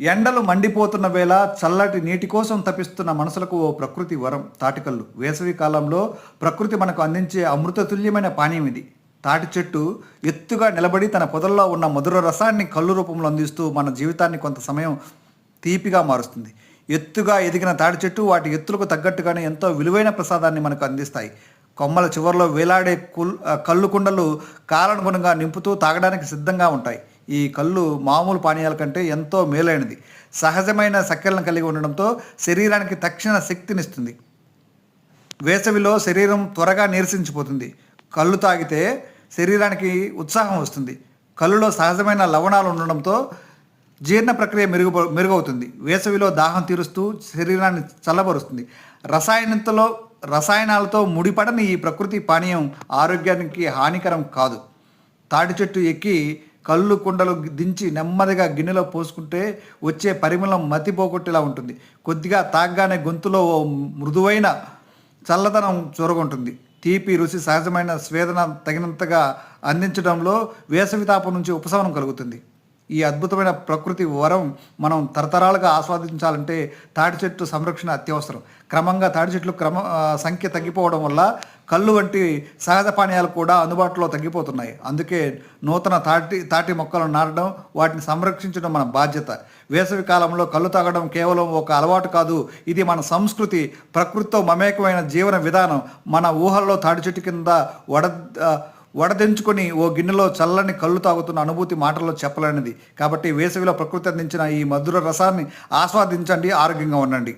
ఎండలు మండిపోతున్న వేళ చల్లటి నీటి కోసం తపిస్తున్న మనసులకు ఓ ప్రకృతి వరం తాటికల్లు. వేసవి కాలంలో ప్రకృతి మనకు అందించే అమృతతుల్యమైన పానీయం ఇది. తాటి చెట్టు ఎత్తుగా నిలబడి తన పొదల్లో ఉన్న మధుర రసాన్ని కళ్ళు రూపంలో అందిస్తూ మన జీవితాన్ని కొంత సమయం తీపిగా మారుస్తుంది. ఎత్తుగా ఎదిగిన తాటి చెట్టు వాటి ఎత్తులకు తగ్గట్టుగానే ఎంతో విలువైన ప్రసాదాన్ని మనకు అందిస్తాయి. కొమ్మల చివరిలో వేలాడే కుల్ కళ్ళు కుండలు కాలానుగుణంగా నింపుతూ తాగడానికి సిద్ధంగా ఉంటాయి. ఈ కళ్ళు మామూలు పానీయాల కంటే ఎంతో మేలైనది. సహజమైన సక్కెలను కలిగి ఉండడంతో శరీరానికి తక్షణ శక్తినిస్తుంది. వేసవిలో శరీరం త్వరగా నీరసించిపోతుంది. కళ్ళు తాగితే శరీరానికి ఉత్సాహం వస్తుంది. కళ్ళులో సహజమైన లవణాలు ఉండడంతో జీర్ణ ప్రక్రియ మెరుగు మెరుగవుతుంది. వేసవిలో దాహం తీరుస్తూ శరీరాన్ని చల్లబరుస్తుంది. రసాయనంతో రసాయనాలతో ముడిపడని ఈ ప్రకృతి పానీయం ఆరోగ్యానికి హానికరం కాదు. తాటి చెట్టు ఎక్కి కళ్ళు కుండలు దించి నెమ్మదిగా గిన్నెలో పోసుకుంటే వచ్చే పరిమళం మతిపోగొట్టేలా ఉంటుంది. కొద్దిగా తాగ్గానే గొంతులో ఓ మృదువైన చల్లదనం చొరగొంటుంది. తీపి రుచి సహజమైన స్వేదన తగినంతగా అందించడంలో వేసవి తాపం నుంచి ఉపశమనం కలుగుతుంది. ఈ అద్భుతమైన ప్రకృతి వరం మనం తరతరాలుగా ఆస్వాదించాలంటే తాటి చెట్టు సంరక్షణ అత్యవసరం. క్రమంగా తాటి చెట్లు క్రమ సంఖ్య తగ్గిపోవడం వల్ల కళ్ళు వంటి సహజ పానీయాలు కూడా అందుబాటులో తగ్గిపోతున్నాయి. అందుకే నూతన తాటి తాటి మొక్కలను నాటడం వాటిని సంరక్షించడం మన బాధ్యత. వేసవి కాలంలో కళ్ళు తాగడం కేవలం ఒక అలవాటు కాదు ఇది మన సంస్కృతి ప్రకృతితో మమేకమైన జీవన విధానం. మన ఊహల్లో తాటి చెట్టు కింద వడ వడదించుకొని వడదెంచుకొని ఓ గిన్నెలో చల్లని కళ్ళు తాగుతున్న అనుభూతి మాటల్లో చెప్పలేనిది. కాబట్టి వేసవిలో ప్రకృతి అందించిన ఈ మధుర రసాన్ని ఆస్వాదించండి ఆరోగ్యంగా ఉండండి.